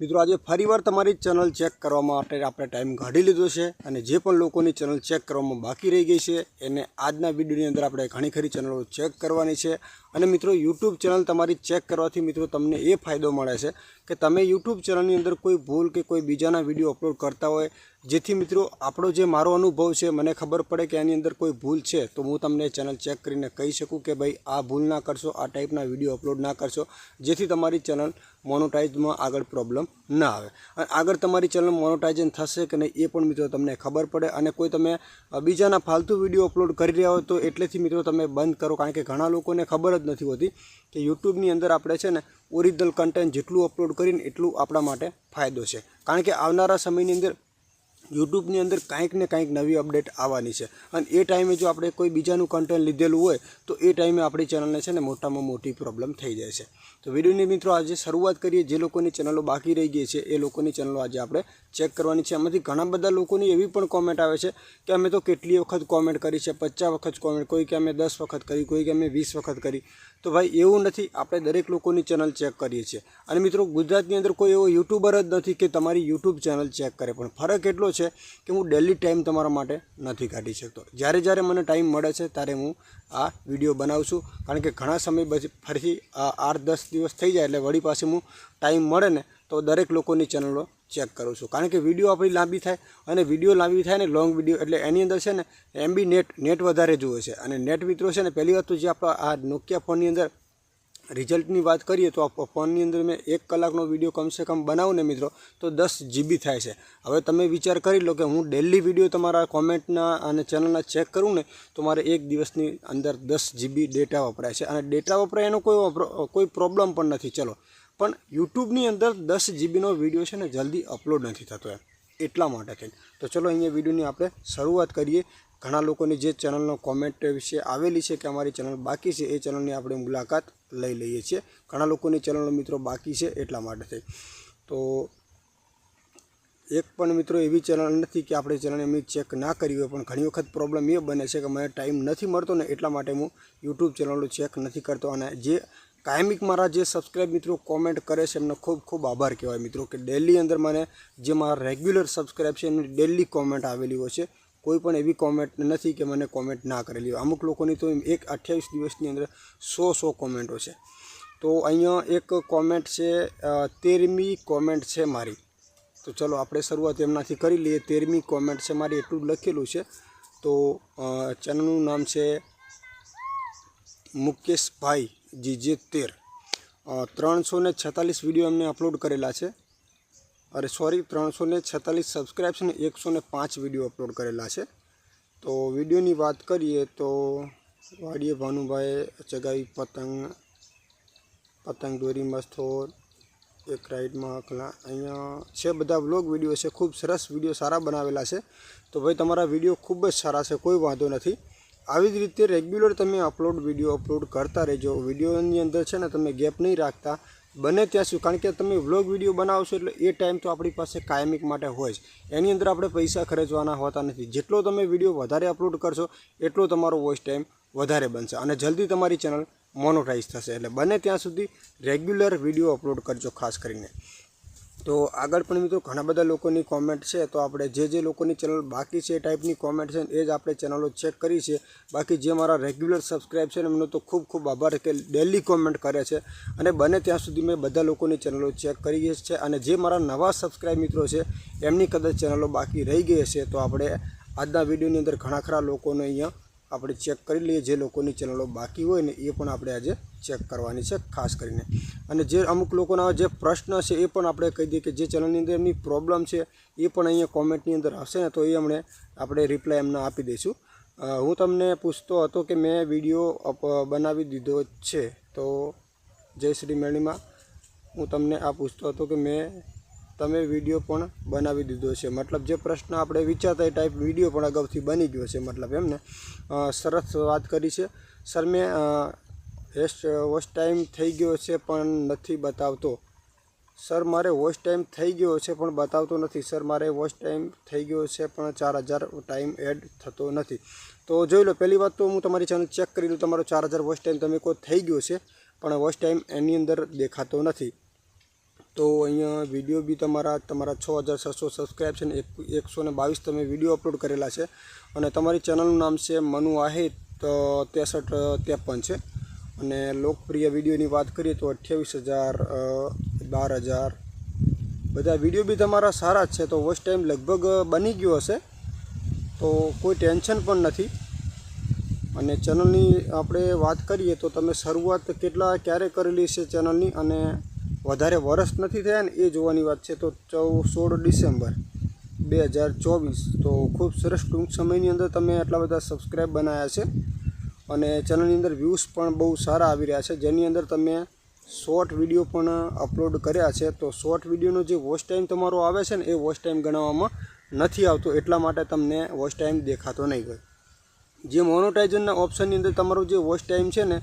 મિત્રો, આજે ફરીવાર તમારી ચેનલ ચેક કરવા માટે આપણે ટાઈમ કાઢી લીધો છે અને જે પણ લોકોની ચેનલ ચેક કરવામાં બાકી રહી ગઈ છે, એને આજના વિડીયોની અંદર આપણે ઘણી ખરી ચેનલો ચેક કરવાની છે. અને મિત્રો યુટ્યુબ ચેનલ તમારી ચેક કરવાથી મિત્રો, તમને એ ફાયદો મળે છે કે તમે યુટ્યુબ ચેનલની અંદર કોઈ ભૂલ કે કોઈ બીજાના વીડિયો અપલોડ કરતા હોય, જેથી મિત્રો આપણો જે મારો અનુભવ છે, મને ખબર પડે કે એની અંદર કોઈ ભૂલ છે, તો હું તમને ચેનલ ચેક કરીને કહી શકું કે ભાઈ આ ભૂલ ના કરશો, આ ટાઈપના વીડિયો અપલોડ ના કરશો, જેથી તમારી ચેનલ મોનોટાઇઝમાં આગળ પ્રોબ્લેમ ના આવે. અને આગળ તમારી ચેનલ મોનોટાઇઝન થશે કે નહીં, એ પણ મિત્રો તમને ખબર પડે. અને કોઈ તમે બીજાના ફાલતુ વીડિયો અપલોડ કરી રહ્યા હોય, તો એટલેથી મિત્રો તમે બંધ કરો. કારણ કે ઘણા લોકોને ખબર જ નથી હોતી કે યુટ્યુબની અંદર આપણે છે ને ઓરિજિનલ કન્ટેન્ટ જેટલું અપલોડ કરીને એટલું આપણા માટે ફાયદો છે. કારણ કે આવનારા સમયની અંદર યુટ્યુબની અંદર કાંઈક ને કાંઈક નવી અપડેટ આવવાની છે. અને એ ટાઈમે જો આપણે કોઈ બીજાનું કન્ટેન્ટ લીધેલું હોય, તો એ ટાઈમે આપણી ચેનલને છે ને મોટામાં મોટી પ્રોબ્લેમ થઈ જાય છે. તો વિડીયોની મિત્રો આજે શરૂઆત કરીએ. જે લોકોની ચેનલો બાકી રહી ગઈ છે, એ લોકોની ચેનલો આજે આપણે ચેક કરવાની છે. એમાંથી ઘણા બધા લોકોની એવી પણ કોમેન્ટ આવે છે કે અમે તો કેટલી વખત કોમેન્ટ કરી છે, પચાસ વખત કોમેન્ટ કોઈ કે અમે દસ વખત કરી, કોઈ કે અમે વીસ વખત કરી. તો ભાઈ, એવું નથી. આપણે દરેક લોકોની ચેનલ ચેક કરીએ છીએ. અને મિત્રો, ગુજરાતની અંદર કોઈ એવો યુટ્યુબર જ નથી કે તમારી યુટ્યુબ ચેનલ ચેક કરે. પણ ફરક એટલો છે કે હું ડેલી ટાઈમ તમારા માટે નથી કાઢી શકતો. જ્યારે જ્યારે મને ટાઈમ મળે છે, ત્યારે હું આ વીડિયો બનાવું છું. કારણ કે ઘણા સમય પછી ફરીથી આઠ દસ દિવસ થઈ જાય એટલે વળી પાસે હું ટાઈમ મળે ને તો દરેક લોકોની ચેનલો ચેક કરું છું. કારણ કે વીડિયો આપણી લાંબી થાય અને વીડિયો લાંબી થાય ને લોંગ વીડિયો, એટલે એની અંદર છે ને એમબી નેટ નેટ વધારે જુએ છે. અને નેટ મિત્રો છે ને પહેલી વાત તો જે આપણા આ નોકિયા ફોનની અંદર રિઝલ્ટની વાત કરીએ તો આ ફોનની અંદર મેં એક કલાકનો વીડિયો કમસે કમ બનાવું ને મિત્રો, તો દસ જીબી થાય છે. હવે તમે વિચાર કરી લો કે હું ડેલી વીડિયો તમારા કોમેન્ટના અને ચેનલના ચેક કરું ને, તો મારે એક દિવસની અંદર દસ જીબી ડેટા વપરાય છે. અને ડેટા વપરાય એનો કોઈ કોઈ પ્રોબ્લેમ પણ નથી. ચલો પણ યુટ્યુબની અંદર દસ જીબીનો વીડિયો છે ને જલ્દી અપલોડ નથી થતો એમ, એટલા માટે થઈને તો ચલો અહીંયા વિડીયોની આપણે શરૂઆત કરીએ. ઘણા લોકોની જે ચેનલનો કોમેન્ટ વિશે આવેલી છે કે અમારી ચેનલ બાકી છે, એ ચેનલની આપણે મુલાકાત લઈ લઈએ છીએ. ઘણા લોકોની ચેનલનો મિત્રો બાકી છે એટલા માટે થઈ તો એક પણ મિત્રો એવી ચેનલ નથી કે આપણે ચેનલ એમની ચેક ના કરી હોય, પણ ઘણી વખત પ્રોબ્લેમ એ બને છે કે મને ટાઈમ નથી મળતો ને એટલા માટે હું યુટ્યુબ ચેનલો ચેક નથી કરતો અને જે કાયમિક મારા જે સબસ્ક્રાઈબ મિત્રો કોમેન્ટ કરે છે, એમનો ખૂબ ખૂબ આભાર કહેવાય મિત્રો કે ડેલી અંદર મને જે મારા રેગ્યુલર સબસ્ક્રાઈબ છે, એમની ડેલી કોમેન્ટ આવેલી હોય છે. કોઈ પણ એવી કોમેન્ટ નથી કે મને કોમેન્ટ ના કરેલી હોય. અમુક લોકોની તો એક અઠ્યાવીસ દિવસની અંદર સો સો કોમેન્ટો છે. તો અહીંયા એક કોમેન્ટ છે તેરમી કોમેન્ટ છે મારી. તો ચલો આપણે શરૂઆત એમનાથી કરી લઈએ. તેરમી કોમેન્ટ છે મારી, એટલું લખેલું છે. તો ચેનલનું નામ છે મુકેશભાઈ. જીજે તેર ત્રણસો ને છેતાલીસ વીડિયો એમને અપલોડ કરેલા છે. અરે, સોરી ત્રણસો ને છેતાલીસ સબસ્ક્રાઈબ છે ને એકસો ને પાંચ વીડિયો અપલોડ કરેલા છે. તો વિડીયોની વાત કરીએ તો વાડીએ ભાનુભાઈ, ચગાવી પતંગ પતંગ દોરી મસ્થોર એક રાઈડમાં અકલા અહીંયા છે બધા વ્લોગ વીડિયો છે. ખૂબ સરસ વીડિયો સારા બનાવેલા છે. તો ભાઈ, તમારા વીડિયો ખૂબ જ સારા છે. કોઈ વાંધો નથી. આવી જ રીતે રેગ્યુલર તમે અપલોડ વીડિયો અપલોડ કરતા રહેજો. વિડીયોની અંદર છે ને તમે ગેપ નહીં રાખતા. બને ત્યાં સુધી. કારણ કે તમે વ્લોગ વીડિયો બનાવશો એટલે એ ટાઈમ તો આપણી પાસે કાયમિક માટે હોય જ. એની અંદર આપણે પૈસા ખર્ચવાના હોતા નથી. જેટલો તમે વીડિયો વધારે અપલોડ કરશો, એટલો તમારો વોઇસ ટાઈમ વધારે બનશે અને જલ્દી તમારી ચેનલ મોનોટાઈઝ થશે. એટલે બને ત્યાં સુધી રેગ્યુલર વીડિયો અપલોડ કરજો ખાસ કરીને. તો આગળ પણ મિત્રો ઘણા બધા લોકોની કોમેન્ટ છે, તો આપણે જે જે લોકોની ચેનલ બાકી છે એ ટાઈપની કોમેન્ટ છે એ જ આપણે ચેનલો ચેક કરી છે. બાકી જે મારા રેગ્યુલર સબસ્ક્રાઈબ છે એમનો તો ખૂબ ખૂબ આભાર કે ડેલી કોમેન્ટ કરે છે. અને બને ત્યાં સુધી મેં બધા લોકોની ચેનલો ચેક કરી છે અને જે મારા નવા સબસ્ક્રાઈબ મિત્રો છે, એમની કદાચ ચેનલો બાકી રહી ગઈ હશે, તો આપણે આજના વિડીયોની અંદર ઘણા ખરા લોકોને અહીંયા આપણે ચેક કરી લઈએ જે લોકોની ચેનલો બાકી હોય ને એ પણ આપણે આજે ચેક કરવાની છે, ખાસ કરીને. અને જે અમુક લોકોના જે પ્રશ્ન છે એ પણ આપણે કહી દઈએ કે જે ચેનલની અંદર એમની પ્રોબ્લેમ છે, એ પણ અહીંયા કોમેન્ટની અંદર હશે ને તો એ અમને આપણે રિપ્લાય એમને આપી દઈશું. હું તમને પૂછતો હતો કે મેં વીડિયો બનાવી દીધો છે, તો જય શ્રી મેળીમાં હું તમને આ પૂછતો હતો કે મેં તમે વીડિયો પણ બનાવી દીધો છે. મતલબ જે પ્રશ્ન આપણે વિચારતા એ ટાઈપ વીડિયો પણ અગાઉથી બની ગયો છે. મતલબ એમને સરસ વાત કરી છે. સર, મેં વેસ્ટ વોચ ટાઈમ થઈ ગયો છે પણ નથી બતાવતો. સર, મારે વોચ ટાઈમ થઈ ગયો છે પણ બતાવતો નથી. સર, મારે વોચ ટાઈમ થઈ ગયો છે પણ ચાર હજાર ટાઈમ એડ થતો નથી. તો જોઈ લો, પહેલી વાત તો હું તમારી ચેનલ ચેક કરી લઉં. તમારો ચાર હજાર વોચ ટાઈમ તમે કોઈ થઈ ગયો છે, પણ વોચ ટાઈમ એની અંદર દેખાતો નથી. તો અહીંયા વીડિયો બી તમારા તમારા છ હજાર છસો સબસ્ક્રાઈબ છે ને એક, એકસો ને બાવીસ તમે વીડિયો અપલોડ કરેલા છે. અને તમારી ચેનલનું નામ છે મનુ આહિત ત્રેસઠ, ત્રેપન છે. અને લોકપ્રિય વિડીયોની વાત કરીએ તો અઠ્યાવીસ હજાર બાર હજાર. બધા વીડિયો બી તમારા સારા જ છે. તો વોચ ટાઈમ લગભગ બની ગયો હશે. તો કોઈ ટેન્શન પણ નથી. અને ચેનલની આપણે વાત કરીએ તો તમે શરૂઆત કેટલા, ક્યારે કરેલી છે ચેનલની અને વધારે વરસ નથી થયા ને એ જોવાની વાત છે તો ચૌ સોળ ડિસેમ્બર બે હજાર ચોવીસ. તો ખૂબ સરસ ટૂંક સમયની અંદર તમે આટલા બધા સબસ્ક્રાઈબ બનાવ્યા છે અને ચેનલની અંદર વ્યૂઝ પણ બહુ સારા આવી રહ્યા છે. જેની અંદર તમે શોર્ટ વીડિયો પણ અપલોડ કર્યા છે. તો શોર્ટ વિડીયોનો જે વોચ ટાઈમ તમારો આવે છે ને એ વોચ ટાઈમ ગણવામાં નથી આવતો. એટલા માટે તમને વોચ ટાઈમ દેખાતો નહીં હોય. જે મોનોટાઇઝનના ઓપ્શનની અંદર તમારો જે વોચ ટાઈમ છે ને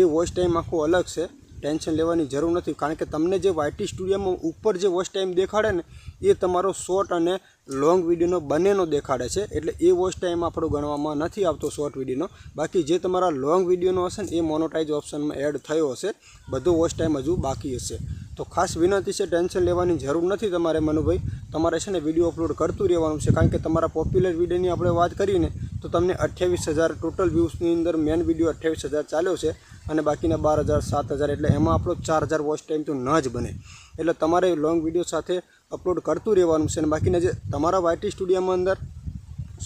એ વોચ ટાઈમ આખો અલગ છે. ટેન્શન લેવાની જરૂર નથી. કારણ કે તમને જે વાયટી સ્ટુડિયોમાં ઉપર જે વોચ ટાઈમ દેખાડે ને, એ તમારો શોર્ટ અને લોંગ વિડીયોનો બંનેનો દેખાડે છે. એટલે એ વોચ ટાઈમ આપણો ગણવામાં નથી આવતો શોર્ટ વિડીયોનો. બાકી જે તમારા લોંગ વિડીયોનો હશે ને, એ મોનોટાઇઝ ઓપ્શનમાં એડ થયો હશે. બધો વોચ ટાઈમ હજુ બાકી હશે. તો ખાસ વિનંતી છે, ટેન્શન લેવાની જરૂર નથી તમારે મનુભાઈ. તમારે છે ને વીડિયો અપલોડ કરતું રહેવાનું છે. કારણ કે તમારા પોપ્યુલર વિડીયોની આપણે વાત કરીને તો તમને અઠ્યાવીસ હજાર ટોટલ વ્યૂઝની અંદર મેન વીડિયો અઠ્યાવીસ હજાર ચાલ્યો છે. અને બાકીના બાર હજાર, સાત હજાર, એટલે એમાં આપણો ચાર હજાર વોચ ટાઈમ તો ન જ બને. એટલે તમારે લોંગ વીડિયો સાથે અપલોડ કરતું રહેવાનું છે અને બાકીના જે તમારા વાયટી સ્ટુડિયોમાં અંદર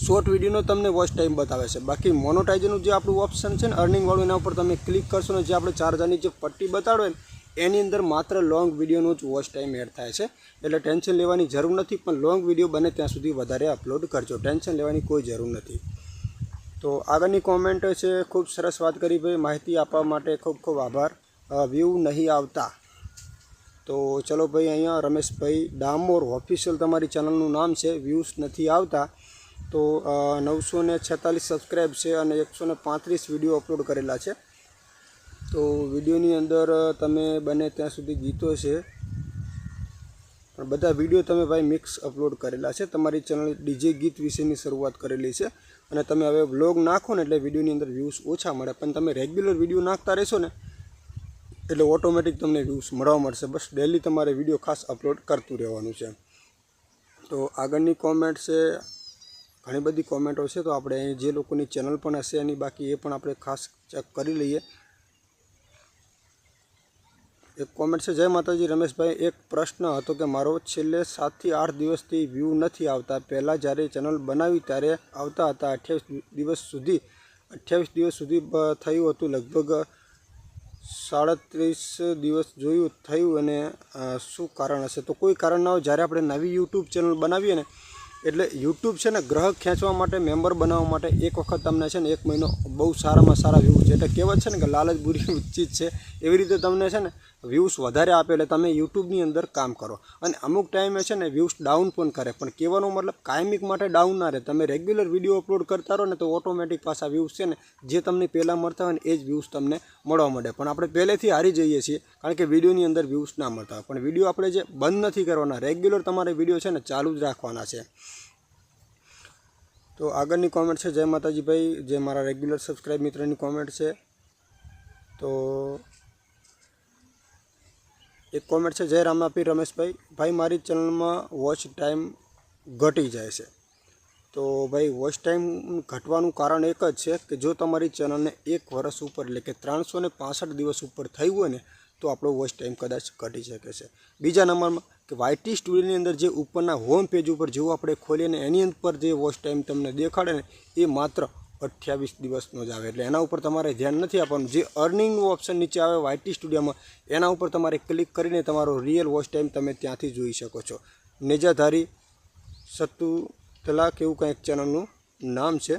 શોર્ટ વિડીયોનો તમને વોચ ટાઈમ બતાવે છે. બાકી મોનોટાઇઝરનું જે આપણું ઓપ્શન છે ને અર્નિંગવાળું એના ઉપર તમે ક્લિક કરશો ને જે આપણે ચાર હજારની જે પટ્ટી બતાડો એની અંદર માત્ર લોંગ વિડીયોનો જ વોચ ટાઈમ એડ થાય છે. એટલે ટેન્શન લેવાની જરૂર નથી, પણ લોંગ વીડિયો બને ત્યાં સુધી વધારે અપલોડ કરજો. ટેન્શન લેવાની કોઈ જરૂર નથી. તો આગળની કોમેન્ટ છે, ખૂબ સરસ વાત કરી ભાઈ. માહિતી આપવા માટે ખૂબ ખૂબ આભાર. વ્યૂ નહીં આવતા. તો ચલો ભાઈ, અહીંયા રમેશભાઈ ડામોર ઓફિશિયલ તમારી ચેનલનું નામ છે વ્યૂઝ નથી આવતા. તો નવસો ને છેતાલીસ સબસ્ક્રાઈબ છે અને એકસો ને પાંત્રીસ વીડિયો અપલોડ કરેલા છે. તો વિડીયોની અંદર તમે બને ત્યાં સુધી ગીતો છે. પણ બધા વીડિયો તમે ભાઈ મિક્સ અપલોડ કરેલા છે. તમારી ચેનલ ડીજે ગીત વિશેની શરૂઆત કરેલી છે. અને તમે હવે બ્લોગ નાખો ને એટલે વિડીયોની અંદર વ્યૂઝ ઓછા મળે. પણ તમે રેગ્યુલર વીડિયો નાખતા રહેશો ને, એટલે ઓટોમેટિક તમને વ્યૂઝ મળવા મળશે. બસ ડેલી તમારે વીડિયો ખાસ અપલોડ કરતું રહેવાનું છે. તો આગળની કોમેન્ટ છે, ઘણી બધી કોમેન્ટો છે. તો આપણે જે લોકોની ચેનલ પણ હશે એની બાકી એ પણ આપણે ખાસ ચેક કરી લઈએ. એક કોમેન્ટ છે, જય માતાજી, રમેશભાઈ, એક પ્રશ્ન હતો કે મારો છેલ્લે સાતથી આઠ દિવસથી વ્યૂ નથી આવતા. પહેલાં જ્યારે ચેનલ બનાવી ત્યારે આવતા હતા. અઠ્યાવીસ દિવસ સુધી, અઠ્યાવીસ દિવસ સુધી થયું હતું. લગભગ સાડત્રીસ દિવસ જોયું, થયું અને શું કારણ હશે? તો કોઈ કારણ ના હોય. જ્યારે આપણે નવી યુટ્યુબ ચેનલ બનાવીએ ને, એટલે યુટ્યુબ છે ને, ગ્રાહક ખેંચવા માટે મેમ્બર બનાવવા માટે એક વખત તમને છે ને, એક મહિનો બહુ સારામાં સારા વ્યૂ છે એટલે કહેવત છે ને કે લાલચ, બુરી ચીજ છે, એવી રીતે તમને છે ને વ્યૂઝ વધારે આપે એટલે તમે યુટ્યુબની અંદર કામ કરો. અને અમુક ટાઈમે છે ને વ્યૂઝ ડાઉન પણ કરે. પણ કહેવાનો મતલબ કાયમિક માટે ડાઉન ના રહે. તમે રેગ્યુલર વીડિયો અપલોડ કરતા રહો ને તો ઓટોમેટિક પાછા વ્યૂઝ છે ને જે તમને પહેલાં મળતા હોય ને એ જ વ્યૂઝ તમને મળવા મળે પણ આપણે પહેલેથી હારી જઈએ છીએ કારણ કે વિડીયોની અંદર વ્યૂઝ ના મળતા હોય. પણ વીડિયો આપણે જે બંધ નથી કરવાના રેગ્યુલર તમારે વીડિયો છે ને ચાલુ જ રાખવાના છે. તો આગળની કોમેન્ટ છે, જય માતાજી ભાઈ. જે મારા રેગ્યુલર સબસ્ક્રાઈબ મિત્રની કોમેન્ટ છે. તો એક કોમેન્ટ છે, જય આપી રમેશભાઈ. ભાઈ, મારી ચેનલમાં વોચ ટાઈમ ઘટી જાય છે. તો ભાઈ વોચ ટાઈમ ઘટવાનું કારણ એક જ છે કે જો તમારી ચેનલને એક વર્ષ ઉપર એટલે કે ત્રણસો ને દિવસ ઉપર થયું હોય ને, તો આપણો વોચ ટાઈમ કદાચ ઘટી શકે છે. બીજા નંબરમાં કે વાયટી સ્ટુડિયોની અંદર જે ઉપરના હોમ પેજ ઉપર જેવું આપણે ખોલીએ ને, એની ઉપર જે વોચ ટાઈમ તમને દેખાડે ને, એ માત્ર અઠ્યાવીસ દિવસનો જ આવે. એટલે એના ઉપર તમારે ધ્યાન નથી આપવાનું. જે અર્નિંગનું ઓપ્શન નીચે આવે વાયટી સ્ટુડિયોમાં એના ઉપર તમારે ક્લિક કરીને તમારો રિયલ વોચ ટાઈમ તમે ત્યાંથી જોઈ શકો છો. નેજાધારી સત્તુ તલાક એવું કંઈક ચેનલનું નામ છે.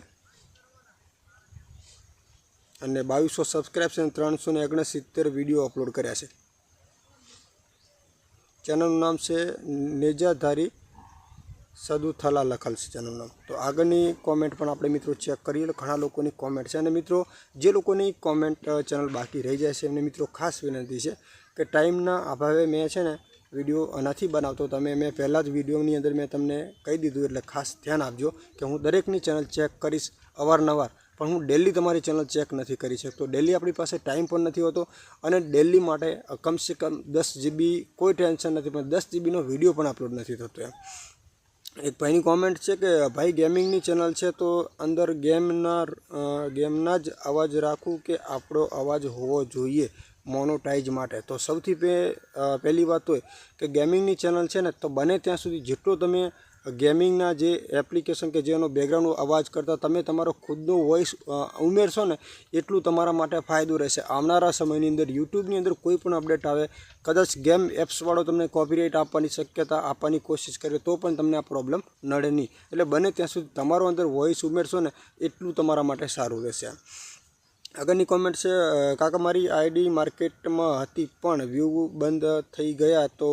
અને બાવીસો સબસ્ક્રાઇબ્સ અને ત્રણસો ને ઓગણસિત્તેર વીડિયો અપલોડ કર્યા છે. ચેનલનું નામ છે નેજાધારી સદુ થલા લખેલ છે નામ. તો આગળની કોમેન્ટ પણ આપણે મિત્રો ચેક કરીએ એટલે ઘણા લોકોની કોમેન્ટ છે. અને મિત્રો, જે લોકોની કોમેન્ટ ચેનલ બાકી રહી જાય છે, એમને મિત્રો ખાસ વિનંતી છે કે ટાઈમના અભાવે મેં છે ને વીડિયો નથી બનાવતો. તમે મેં પહેલાં જ વિડીયોની અંદર મેં તમને કહી દીધું એટલે ખાસ ધ્યાન આપજો કે હું દરેકની ચેનલ ચેક કરીશ અવારનવાર. પણ હું ડેલી તમારી ચેનલ ચેક નથી કરી શકતો. ડેલી આપણી પાસે ટાઈમ પણ નથી હોતો અને ડેલી માટે કમસે કમ દસ જીબી કોઈ ટેન્શન નથી, પણ દસ જીબીનો વીડિયો પણ અપલોડ નથી થતો એમ. એક ભાઈની કોમેન્ટ છે કે, ભાઈ ગેમિંગની ચેનલ છે, તો અંદર ગેમના ગેમના જ અવાજ રાખવું કે આપણો અવાજ હોવો જોઈએ મોનોટાઈઝ માટે? તો સૌથી પહેલી વાત હોય કે ગેમિંગની ચેનલ છે ને, તો બને ત્યાં સુધી જેટલો તમે ગેમિંગના જે એપ્લિકેશન કે જેનો બેકગ્રાઉન્ડ અવાજ કરતાં, તમે તમારો ખુદનો વોઇસ ઉમેરશો ને, એટલું તમારા માટે ફાયદો રહેશે. આવનારા સમયની અંદર યુટ્યુબની અંદર કોઈ પણ અપડેટ આવે, કદાચ ગેમ એપ્સવાળો તમને કોપીરાઇટ આપવાની શક્યતા આપવાની કોશિશ કરે, તો પણ તમને આ પ્રોબ્લેમ નડે નહીં. એટલે બને ત્યાં સુધી તમારો અંદર વોઇસ ઉમેરશો ને, એટલું તમારા માટે સારું રહેશે આગળની કોમેન્ટ છે કાકા મારી આઈડી માર્કેટમાં હતી, પણ વ્યૂ બંધ થઈ ગયા તો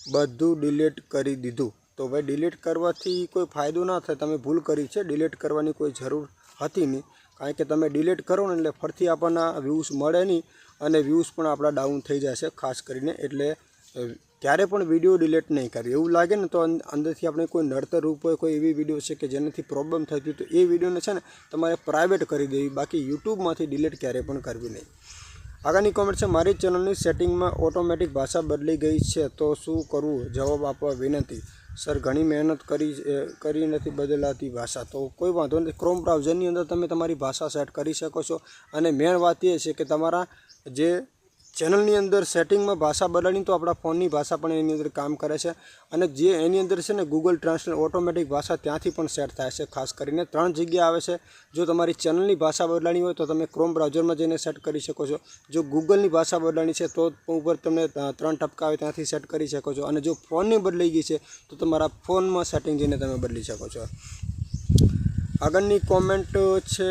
બધું ડિલીટ કરી દીધું. તો ભાઈ ડિલીટ કરવાથી કોઈ ફાયદો ના થાય. તમે ભૂલ કરી છે ડિલીટ કરવાની કોઈ જરૂર હતી નહીં. કારણ કે તમે ડિલીટ કરો ને એટલે ફરીથી આપણને વ્યૂઝ મળે નહીં અને વ્યૂઝ પણ આપણા ડાઉન થઈ જશે, ખાસ કરીને એટલે ક્યારે પણ વીડિયો ડિલીટ નહીં કરવી એવું લાગે ને તો અંદરથી આપણે કોઈ નડતર રૂપ હોય, કોઈ એવી વીડિયો છે કે જેનાથી પ્રોબ્લેમ થતી તો એ વિડીયોને છે ને તમારે પ્રાઇવેટ કરી દેવી. બાકી યુટ્યુબમાંથી ડિલીટ ક્યારેય પણ કરવી નહીં. આગળની કોમેન્ટ છે, મારી ચેનલની સેટિંગમાં ઓટોમેટિક ભાષા બદલી ગઈ છે, તો શું કરવું? જવાબ આપવા વિનંતી. સર, ઘણી મહેનત કરી કરી નથી બદલાતી ભાષા. તો કોઈ વાંધો નથી ક્રોમ બ્રાઉઝરની અંદર તમે તમારી ભાષા સેટ કરી શકો છો. અને મેન વાત એ છે કે તમારા જે ચેનલની અંદર સેટિંગમાં ભાષા બદલાણી તો આપણા ફોનની ભાષા પણ એની અંદર કામ કરે છે અને જે એની અંદર છે ને ગૂગલ ટ્રાન્સલેટ ઓટોમેટિક ભાષા ત્યાંથી પણ સેટ થાય છે. ખાસ કરીને ત્રણ જગ્યા આવે છે. જો તમારી ચેનલની ભાષા બદલાવી હોય તો તમે ક્રોમ બ્રાઉઝરમાં જઈને સેટ કરી શકો છો. જો ગૂગલની ભાષા બદલાણી છે તો ઉપર તમને ત્રણ ટપકા આવે ત્યાંથી સેટ કરી શકો છો. અને જો ફોનની બદલાઈ ગઈ છે તો તમારા ફોનમાં સેટિંગ જઈને તમે બદલી શકો છો. આગળની કોમેન્ટ છે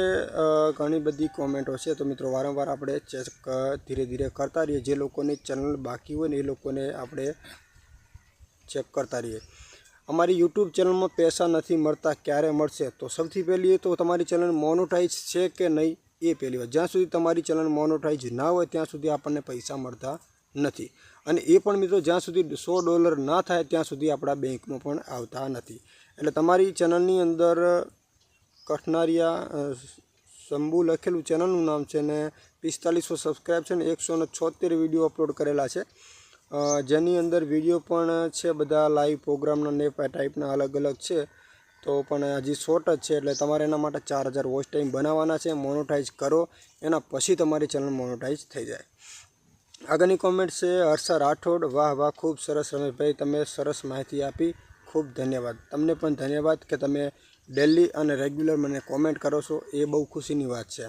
ઘણી બધી કોમેન્ટો છે. તો મિત્રો, વારંવાર આપણે ચેક ધીરે ધીરે કરતા રહીએ. જે લોકોની ચેનલ બાકી હોય ને, એ લોકોને આપણે ચેક કરતા રહીએ. અમારી યુટ્યુબ ચેનલમાં પૈસા નથી મળતા, ક્યારે મળશે? તો સૌથી પહેલી તો તમારી ચેનલ મોનોટાઈઝ છે કે નહીં, એ પહેલી વાત. જ્યાં સુધી તમારી ચેનલ મોનોટાઈઝ ના હોય, ત્યાં સુધી આપણને પૈસા મળતા નથી. અને એ પણ મિત્રો, જ્યાં સુધી સો ડોલર ના થાય, ત્યાં સુધી આપણા બેંકમાં પણ આવતા નથી. એટલે તમારી ચેનલની અંદર કઠનારિયા શંભુ લખેલું ચેનલનું નામ છે ને પિસ્તાલીસો સબસ્ક્રાઈબ છે ને એકસો ને છોતેર વીડિયો અપલોડ કરેલા છે. જેની અંદર વીડિયો પણ છે બધા લાઈવ પ્રોગ્રામના ને ટાઈપના અલગ અલગ છે. તો પણ હજી શોર્ટ જ છે એટલે તમારે એના માટે ચાર હજાર વોચ ટાઈમ બનાવવાના છે, મોનોટાઈઝ કરો, એના પછી તમારી ચેનલ મોનોટાઈઝ થઈ જાય. આગળની કોમેન્ટ છે, હર્ષા રાઠોડ, વાહ વાહ, ખૂબ સરસ રમેશભાઈ, તમે સરસ માહિતી આપી, ખૂબ ધન્યવાદ. તમને પણ ધન્યવાદ કે તમે ડેલી અને રેગ્યુલર મને કોમેન્ટ કરો છો, એ બહુ ખુશીની વાત છે.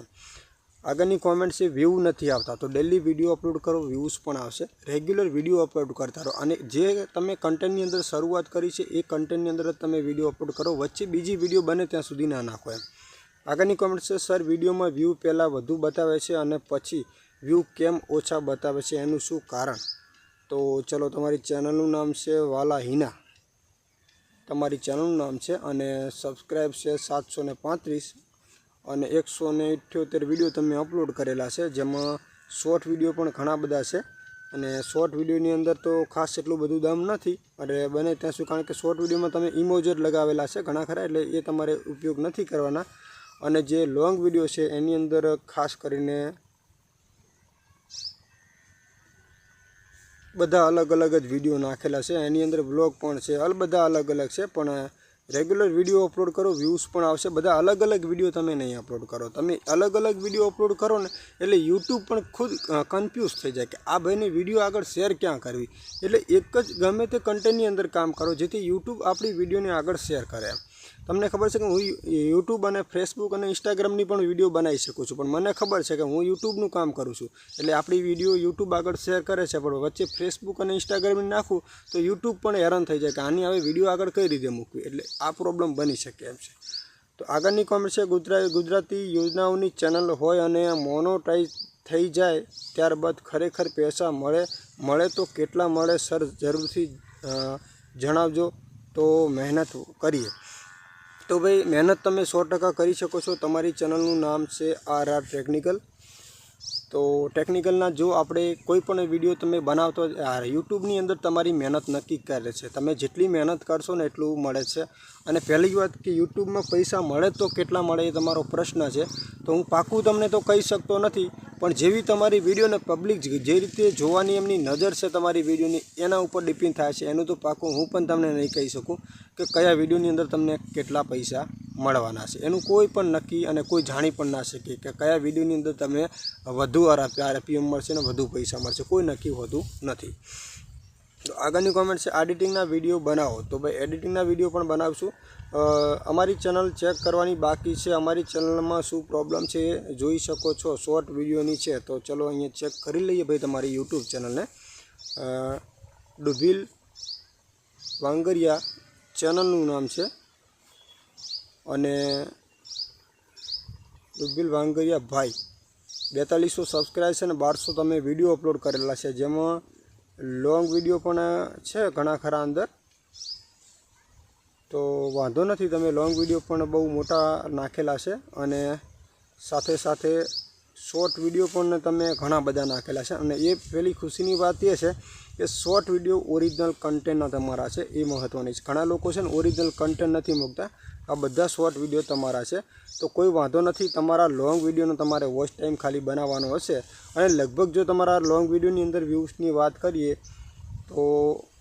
આગળની કોમેન્ટ છે વ્યૂ નથી આવતા, તો ડેલી વીડિયો અપલોડ કરો વ્યૂઝ પણ આવશે. રેગ્યુલર વીડિયો અપલોડ કરતા રહો. અને જે તમે કન્ટેન્ટની અંદર શરૂઆત કરી છે, એ કન્ટેન્ટની અંદર જ તમે વીડિયો અપલોડ કરો. વચ્ચે બીજી વીડિયો બને ત્યાં સુધી ના નાખો એમ. આગળની કોમેન્ટ છે સર વિડીયોમાં વ્યૂ પહેલાં વધુ બતાવે છે અને પછી વ્યૂ કેમ ઓછા બતાવે છે? એનું શું કારણ? તો ચલો, તમારી ચેનલનું નામ છે વાલા હિના. તમારી ચેનલનું નામ છે અને સબસ્ક્રાઈબ છે સાતસો પાંત્રીસ અને એકસો ને ઇઠ્યોતેર વીડિયો તમે અપલોડ કરેલા છે, જેમાં શોર્ટ વીડિયો પણ ઘણા બધા છે. અને શોર્ટ વિડીયોની અંદર તો ખાસ એટલું બધું દામ નથી અને બને ત્યાં સુધી કારણ કે શોર્ટ વિડીયોમાં તમે ઇમોજર લગાવેલા છે ઘણા ખરા, એટલે એ તમારે ઉપયોગ નથી કરવાના. અને જે લોંગ વીડિયો છે એની અંદર ખાસ કરીને બધા અલગ અલગ જ વીડિયો નાખેલા છે. એની અંદર બ્લોગ પણ છે. અલ બધા અલગ અલગ છે, પણ રેગ્યુલર વીડિયો અપલોડ કરો વ્યૂઝ પણ આવશે. બધા અલગ અલગ વીડિયો તમે નહીં અપલોડ કરો. તમે અલગ અલગ વીડિયો અપલોડ કરો ને, એટલે યુટ્યુબ પણ ખુદ કન્ફ્યુઝ થઈ જાય કે આ ભાઈને વીડિયો આગળ શેર ક્યાં કરવી? એટલે એક જ ગમે તે કન્ટેન્ટની અંદર કામ કરો, જેથી યુટ્યુબ આપણી વિડીયોને આગળ શેર કરે. એમ તમને ખબર છે કે હું યુટ્યુબ અને ફેસબુક અને ઇન્સ્ટાગ્રામની પણ વીડિયો બનાવી શકું છું. પણ મને ખબર છે કે હું યુટ્યુબનું કામ કરું છું. એટલે આપણી વીડિયો યુટ્યુબ આગળ શેર કરે છે, પણ વચ્ચે ફેસબુક અને ઇન્સ્ટાગ્રામ નાખું તો યુટ્યુબ પણ હેરાન થઈ જાય કે આની હવે વીડિયો આગળ કઈ રીતે મૂકવી? એટલે આ પ્રોબ્લેમ બની શકે એમ છે. તો આગળની કોમેન્ટ છે ગુજરાતી ગુજરાતી યોજનાઓની ચેનલ હોય અને મોનોટાઈઝ થઈ જાય, ત્યારબાદ ખરેખર પૈસા મળે મળે તો કેટલા મળે, સર, જરૂરથી જણાવજો. તો મહેનત કરીએ. તો ભાઈ, મહેનત તમે સો ટકા કરી શકો છો. તમારી ચેનલનું નામ છે આર આર ટેકનિકલ. તો ટેકનિકલના જો આપણે કોઈ પણ વીડિયો તમે બનાવતો યુટ્યુબની અંદર તમારી મહેનત નક્કી કરે છે. તમે જેટલી મહેનત કરશો ને એટલું મળે છે. અને પહેલી વાત કે યુટ્યુબમાં પૈસા મળે તો કેટલા મળે એ તમારો પ્રશ્ન છે. તો હું પાકું તમને તો કહી શકતો નથી, પણ જેવી તમારી વિડીયોને પબ્લિક જે રીતે જોવાની એમની નજર છે તમારી વિડીયોની, એના ઉપર ડિપેન્ડ થાય છે. એનું તો પાકું હું પણ તમને નહીં કહી શકું કે કયા વિડીયોની અંદર તમને કેટલા પૈસા મળવાના છે. એનું કોઈ પણ નક્કી અને કોઈ જાણી પણ ના શકે કે કયા વિડીયોની અંદર તમને વધુ આરપીએમ મળશે ને વધુ પૈસા મળશે. કોઈ નક્કી હોતું નથી. તો આગળની કોમેન્ટ છે એડિટિંગના વીડિયો બનાવો. તો ભાઈ એડિટિંગના વીડિયો પણ બનાવશું. અમારી ચેનલ ચેક કરવાની બાકી છે. અમારી ચેનલમાં શું પ્રોબ્લેમ છે એ જોઈ શકો છો. શોર્ટ વિડીયોની છે. તો ચલો અહીંયા ચેક કરી લઈએ ભાઈ તમારી યુટ્યુબ ચેનલને. ડુભીલ વાંગરિયા ચેનલનું નામ છે. અને ડુભીલ વાંગરિયા ભાઈ. બેતાલીસો સબસ્ક્રાઈબ છે ને બારસો તમે વીડિયો અપલોડ કરેલા છે. જેમાં લોંગ વીડિયો પણ છે ઘણા ખરા અંદર. તો વાંધો નથી, તમે લોંગ વીડિયો પણ બહુ મોટા નાખેલા છે અને સાથે સાથે શોર્ટ વીડિયો પણ તમે ઘણા બધા નાખેલા છે. અને એ પેલી ખુશીની વાત એ છે કે શોર્ટ વીડિયો ઓરિજિનલ કન્ટેન્ટના તમારા છે એ મહત્ત્વની છે. ઘણા લોકો છે ને ઓરિજિનલ કન્ટેન્ટ નથી મૂકતા. આ બધા શોર્ટ વીડિયો તમારા છે. તો કોઈ વાંધો નથી, તમારા લોંગ વિડીયોનો તમારે વોચ ટાઈમ ખાલી બનાવવાનો હશે. અને લગભગ જો તમારા લોંગ વિડીયોની અંદર વ્યૂઝની વાત કરીએ, તો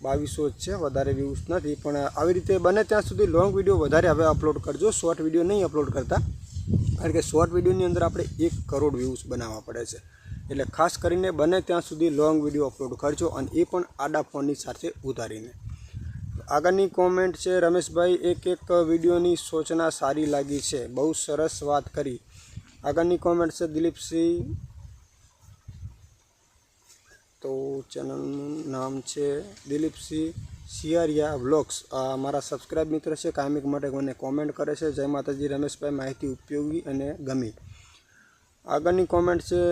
બાવીસો જ છે, વધારે વ્યૂઝ નથી. પણ આવી રીતે બને ત્યાં સુધી લોંગ વીડિયો વધારે હવે અપલોડ કરજો. શોર્ટ વીડિયો નહીં અપલોડ કરતા. કારણ કે શોર્ટ વિડીયોની અંદર આપણે એક કરોડ વ્યૂઝ બનાવવા પડે છે. એટલે ખાસ કરીને બને ત્યાં સુધી લોંગ વીડિયો અપલોડ કરજો અને એ પણ આડા ફોનની સાથે ઉતારીને. આગળની કોમેન્ટ છે, રમેશભાઈ, એક એક વિડીયોની સૂચના સારી લાગી છે. બહુ સરસ વાત કરી. આગળની કોમેન્ટ છે, દિલીપસિંહ. તો ચેનલનું નામ છે દિલીપસિંહ સિયારિયા વ્લોગ્સ. મારા સબસ્ક્રાઇબ મિત્ર છે, કાયમિક માટે મને કોમેન્ટ કરે છે. જય માતાજી, રમેશભાઈ, માહિતી ઉપયોગી અને ગમી. આગળની કોમેન્ટ છે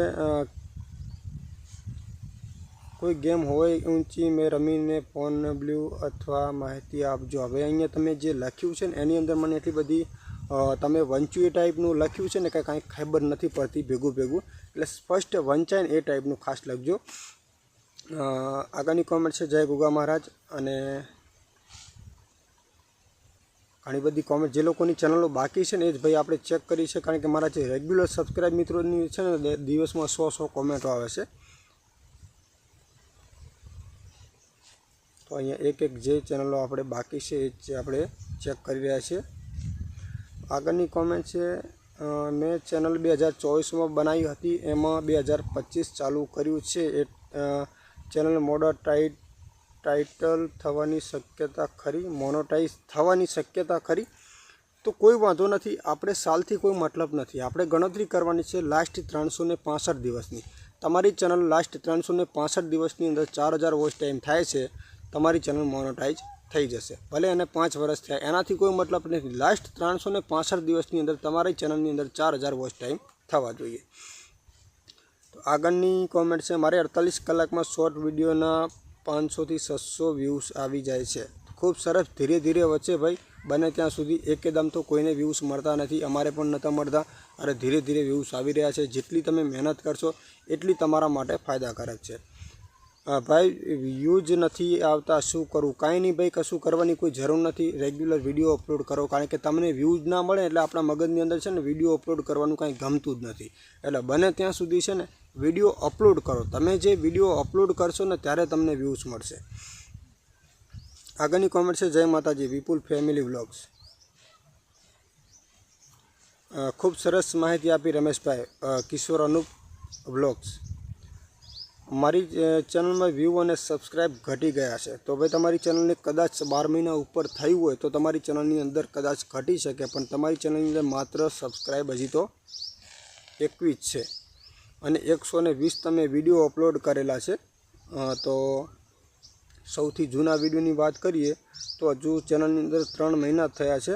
કોઈ ગેમ હોય ઊંચી, મેં રમીને ફોન બ્લ્યુ અથવા માહિતી આપજો. હવે અહીંયા તમે જે લખ્યું છે ને, એની અંદર મને એટલી બધી તમે વંચ્યું એ ટાઈપનું લખ્યું છે ને, કે કાંઈ ખબર નથી પડતી ભેગું ભેગું. એટલે સ્પષ્ટ વંચાય ને એ ટાઈપનું ખાસ લખજો. આગળની કોમેન્ટ છે, જય ગુગા મહારાજ. અને ઘણી બધી કોમેન્ટ જે લોકોની ચેનલો બાકી છે ને, એ જ ભાઈ આપણે ચેક કરી છે, કારણ કે મારા જે રેગ્યુલર સબસ્ક્રાઇબ મિત્રોની છે ને, દિવસમાં સો સો કોમેન્ટો આવે છે. તો અહીંયા એક એક જે ચેનલો આપણે બાકી છે એ જે આપણે ચેક કરી રહ્યા છીએ. આગળની કોમેન્ટ છે મેં ચેનલ બે હજાર ચોવીસમાં બનાવી હતી, એમાં બે હજાર પચીસ ચાલુ કર્યું છે. એ ચેનલ મોડર ટાઈટ ટાઇટલ થવાની શક્યતા ખરી, મોનોટાઈઝ થવાની શક્યતા ખરી? તો કોઈ વાંધો નથી, આપણે સાલથી કોઈ મતલબ નથી. આપણે ગણતરી કરવાની છે લાસ્ટ ત્રણસો ને દિવસની. તમારી ચેનલ લાસ્ટ ત્રણસો ને દિવસની અંદર ચાર હજાર વોચ ટાઈમ થાય છે. તમારી ચેનલ મોનોટાઈઝ થઈ જશે. ભલે એને પાંચ વર્ષ થયા, એનાથી કોઈ મતલબ નથી. લાસ્ટ ત્રણસો ને પાસઠ દિવસની અંદર તમારી ચેનલની અંદર ચાર હજાર વોચ ટાઈમ થવા જોઈએ. તો આગળની કોમેન્ટ છે, મારે અડતાલીસ કલાકમાં શોર્ટ વિડીયોના પાંચસોથી છસો વ્યૂઝ આવી જાય છે. ખૂબ સરસ, ધીરે ધીરે વચ્ચે ભાઈ, બને ત્યાં સુધી એકદમ તો કોઈને વ્યૂઝ મળતા નથી, અમારે પણ નહોતા મળતા. અને ધીરે ધીરે વ્યૂઝ આવી રહ્યા છે. જેટલી તમે મહેનત કરશો, એટલી તમારા માટે ફાયદાકારક છે. ભાઈ વ્યૂઝ નથી આવતા, શું કરવું કાંઈ નહીં ભાઈ, કશું કરવાની કોઈ જરૂર નથી. રેગ્યુલર વીડિયો અપલોડ કરો, કારણ કે તમને વ્યૂઝ ના મળે એટલે આપણા મગજની અંદર છે ને વીડિયો અપલોડ કરવાનું કાંઈ ગમતું જ નથી. એટલે બને ત્યાં સુધી છે ને વીડિયો અપલોડ કરો. તમે જે વીડિયો અપલોડ કરશો ને ત્યારે તમને વ્યૂઝ મળશે. આગળની કોમેન્ટ છે, જય માતાજી, વિપુલ ફેમિલી વ્લોગ્સ ખૂબ સરસ માહિતી આપી રમેશભાઈ કિશોર અનુપ વ્લોગ્સ મારી ચેનલમાં વ્યૂ અને સબસ્ક્રાઈબ ઘટી ગયા છે. તો ભાઈ તમારી ચેનલને કદાચ બાર મહિના ઉપર થયું હોય તો તમારી ચેનલની અંદર કદાચ ઘટી શકે, પણ તમારી ચેનલની અંદર માત્ર સબસ્ક્રાઈબ હજી તો એકવીસ છે. અને એકસો ને વીસ તમે વીડિયો અપલોડ કરેલા છે. તો સૌથી જૂના વિડીયોની વાત કરીએ તો હજુ ચેનલની અંદર ત્રણ મહિના થયા છે.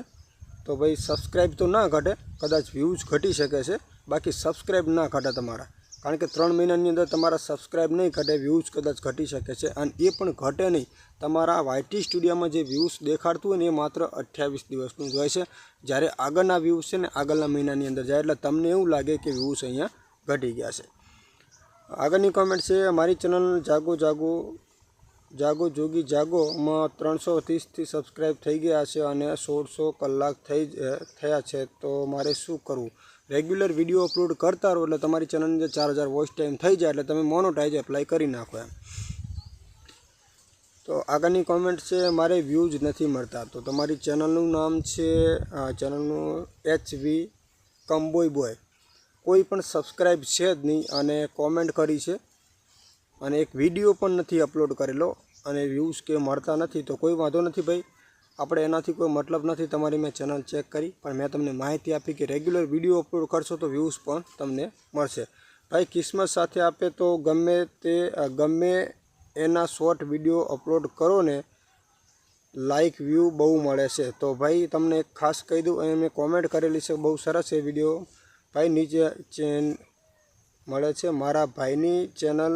તો ભાઈ સબસ્ક્રાઈબ તો ના ઘટે, કદાચ વ્યૂઝ ઘટી શકે છે. બાકી સબસ્ક્રાઈબ ના ઘટે તમારા. કારણ કે ત્રણ મહિનાની અંદર તમારા સબસ્ક્રાઈબ નહીં ઘટે વ્યૂઝ કદાચ ઘટી શકે છે. અને એ પણ ઘટે નહીં. તમારા વાયટી સ્ટુડિયોમાં જે વ્યૂઝ દેખાડતું હોય ને એ માત્ર અઠ્યાવીસ દિવસનું જ હોય છે. જ્યારે આગળના વ્યૂઝ છે ને, આગળના મહિનાની અંદર જાય, એટલે તમને એવું લાગે કે વ્યૂઝ અહીંયા ઘટી ગયા છે. આગળની કોમેન્ટ છે, મારી ચેનલ જાગો જાગો જાગો, જોગી, જાગોમાં ત્રણસો ત્રીસથી સબસ્ક્રાઈબ થઈ ગયા છે અને સોળસો કલાક થઈ થયા છે. તો મારે શું કરવું? રેગ્યુલર વીડિયો અપલોડ કરતા રહો એટલે તમારી ચેનલની અંદર ચાર હજાર વોઇસ ટાઈમ થઈ જાય એટલે તમે મોનોટાઈઝ એપ્લાય કરી નાખો એમ. તો આગળની કોમેન્ટ છે, મારે વ્યૂઝ નથી મળતા. તો તમારી ચેનલનું નામ છે ચેનલનું એચ વી કમ્બોય બોય. કોઈ પણ સબસ્ક્રાઈબ છે જ નહીં અને કોમેન્ટ કરી છે અને એક વીડિયો પણ નથી અપલોડ કરેલો અને વ્યૂઝ કે મળતા નથી તો કોઈ વાંધો નથી ભાઈ. આપણે એનાથી કોઈ મતલબ નથી, તમારી મેં ચેનલ ચેક કરી, પણ મેં તમને માહિતી આપી કે રેગ્યુલર વીડિયો અપલોડ કરશો તો વ્યૂઝ પણ તમને મળશે. ભાઈ, કિસ્મત સાથે આપે તો ગમે તે, ગમે એના શોર્ટ વીડિયો અપલોડ કરો ને લાઇક વ્યૂ બહુ મળે છે. તો ભાઈ, તમને ખાસ કહી દઉં અને મેં કોમેન્ટ કરેલી છે, બહુ સરસ છે વીડિયો ભાઈ, નીચે ચેન મળે છે. મારા ભાઈની ચેનલ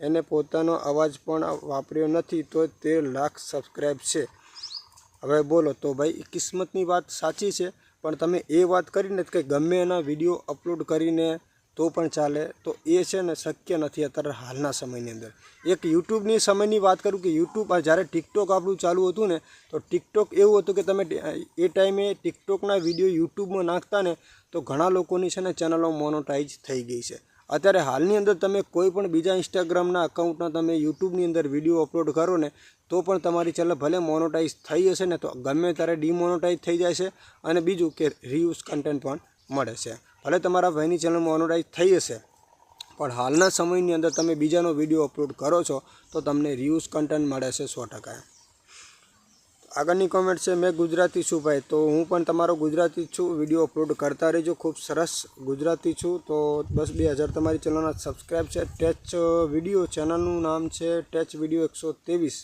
એને પોતાનો અવાજ પણ વાપર્યો નથી, તો તેર લાખ સબસ્ક્રાઈબ છે. હવે બોલો, તો ભાઈ કિસ્મતની વાત સાચી છે, પણ તમે એ વાત કરીને કે ગમે એના વીડિયો અપલોડ કરીને તો પણ ચાલે. તો એ છે ને શક્ય નથી અત્યારે હાલના સમયની અંદર. એક યુટ્યુબની સમયની વાત કરું કે યુટ્યુબ જ્યારે ટિકટોક આપણું ચાલુ હતું ને, તો ટિકટોક એવું હતું કે તમે એ ટાઈમે ટિકટોકના વીડિયો યુટ્યુબમાં નાખતા ને, તો ઘણા લોકોની છે ને ચેનલો મોનોટાઈઝ થઈ ગઈ છે. અત્યારે હાલની અંદર તમે કોઈ પણ બીજા ઇન્સ્ટાગ્રામના અકાઉન્ટના તમે યુટ્યુબની અંદર વીડિયો અપલોડ કરો ને, તો પણ તમારી ચેનલ ભલે મોનોટાઈઝ થઈ હશે ને, તો ગમે ત્યારે ડીમોનોટાઈઝ થઈ જાય છે અને બીજું કે રિયુઝ કન્ટેન્ટ પણ મળે છે. ભલે તમારા ભાઈની ચેનલ મોનોટાઈઝ થઈ હશે, પણ હાલના સમયની અંદર તમે બીજાનો વીડિયો અપલોડ કરો છો, તો તમને રિયુઝ કન્ટેન્ટ મળે છે સો ટકા. આગળની કોમેન્ટ છે, મેં ગુજરાતી છું ભાઈ. તો હું પણ તમારો ગુજરાતી છું. વીડિયો અપલોડ કરતા રહેજો. ખૂબ સરસ ગુજરાતી છું. તો બસ બે હજાર તમારી ચેનલના સબસ્ક્રાઈબ છે. ટેચ વીડિયો ચેનલનું નામ છે ટેચ વીડિયો એકસો ત્રેવીસ.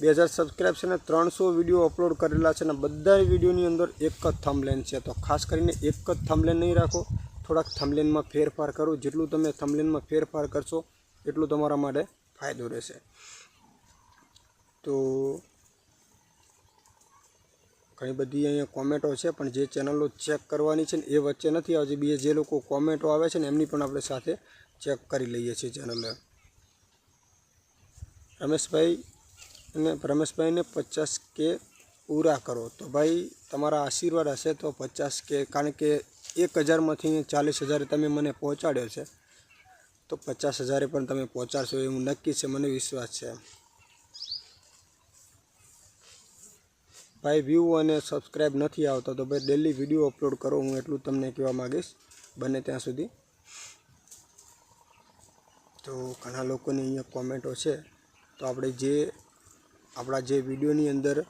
બે હજાર સબસ્ક્રાઈબ છે ને ત્રણસો વીડિયો અપલોડ કરેલા છે ને બધા વિડીયોની અંદર એક જ થમલેન છે. તો ખાસ કરીને એક જ થમલેન નહીં રાખો. થોડાક થમલેનમાં ફેરફાર કરો. જેટલું તમે થમલેનમાં ફેરફાર કરશો, એટલું તમારા માટે ફાયદો રહેશે. તો ઘણી બધી અહીંયા કોમેન્ટો છે, પણ જે ચેનલો ચેક કરવાની છે ને એ વચ્ચે નથી આવતી. બીજે જે લોકો કોમેન્ટો આવે છે ને એમની પણ આપણે સાથે ચેક કરી લઈએ છીએ ચેનલ રમેશભાઈ અને રમેશભાઈને પચાસ કે પૂરા કરો. તો ભાઈ, તમારા આશીર્વાદ હશે તો પચાસ કે, કારણ કે એક હજારમાંથી ચાલીસ હજાર તમે મને પહોંચાડ્યો છે. તો પચાસ હજારે પણ તમે પહોંચાડશો એવું નક્કી છે, મને વિશ્વાસ છે. ભાઈ વ્યૂ અને સબસ્ક્રાઈબ નથી આવતા, તો ભાઈ ડેલી વીડિયો અપલોડ કરો, હું એટલું તમને કહેવા માગીશ. બને ત્યાં સુધી. તો ઘણા લોકોની અહીંયા કોમેન્ટો છે. તો આપણે જે, આપણા જે વિડીયોની અંદર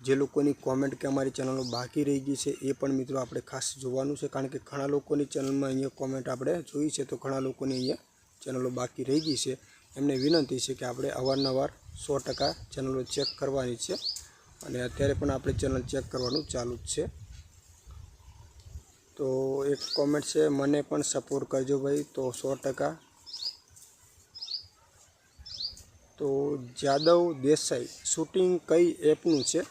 જે લોકોની કોમેન્ટ કે અમારી ચેનલો બાકી રહી ગઈ છે, એ પણ મિત્રો આપણે ખાસ જોવાનું છે. કારણ કે ઘણા લોકોની ચેનલમાં અહીંયા કોમેન્ટ આપણે જોઈ છે, તો ઘણા લોકોની અહીંયા ચેનલો બાકી રહી ગઈ છે. એમને વિનંતી છે કે આપણે અવારનવાર સો ટકા ચેનલો ચેક કરવાની છે. અને અત્યારે પણ આપણે ચેનલ ચેક કરવાનું ચાલુ જ છે. તો એક કોમેન્ટ છે, મને પણ સપોર્ટ કરજો ભાઈ, તો સો ટકા. તો જાદવ દેસાઈ શૂટિંગ કઈ એપનું છે?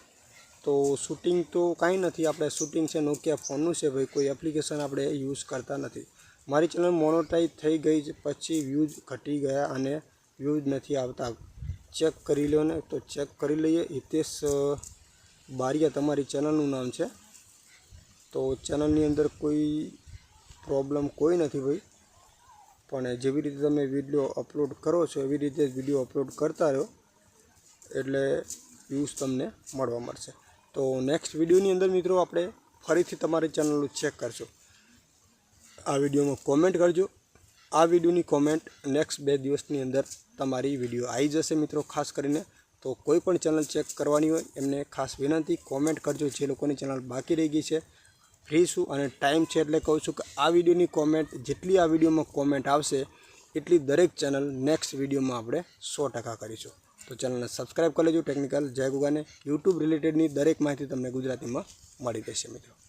તો શૂટિંગ તો કાંઈ નથી, આપણે શૂટિંગ છે નોકિયા ફોનનું છે ભાઈ, કોઈ એપ્લિકેશન આપણે યુઝ કરતા નથી. મારી ચેનલ મોનોટાઈઝ થઈ ગઈ પછી વ્યૂઝ ઘટી ગયા અને વ્યૂઝ નથી આવતા. ચેક કરી લો ને તો ચેક કરી લઈએ. હિતેશ બારિયા તમારી ચેનલનું નામ છે. તો ચેનલની અંદર કોઈ પ્રોબ્લેમ કોઈ નથી ભાઈ. પણ જેવી રીતે તમે વીડિયો અપલોડ કરો છો, એવી રીતે વીડિયો અપલોડ કરતા રહો એટલે વ્યૂઝ તમને મળવા મળશે. તો નેક્સ્ટ વિડીયોની અંદર મિત્રો આપણે ફરીથી તમારી ચેનલનું ચેક કરશું. આ વિડીયોમાં કોમેન્ટ કરજો. આ વિડીયોની કોમેન્ટ નેક્સ્ટ બે દિવસની અંદર તમારી વીડિયો આવી જશે મિત્રો. ખાસ કરીને તો કોઈ પણ ચેનલ ચેક કરવાની હોય, એમને ખાસ વિનંતી કોમેન્ટ કરજો જે લોકોની ચેનલ બાકી રહી ગઈ છે. ફ્રી છું અને ટાઈમ છે એટલે કહું છું કે આ વિડીયોની કોમેન્ટ જેટલી આ વિડીયોમાં કોમેન્ટ આવશે, એટલી દરેક ચેનલ નેક્સ્ટ વિડીયોમાં આપણે સો કરીશું. તો ચેનલને સબસ્ક્રાઈબ કરી લેજો. ટેકનિકલ જય ગુગાને. યુટ્યુબ રિલેટેડની દરેક માહિતી તમને ગુજરાતીમાં મળી રહેશે મિત્રો.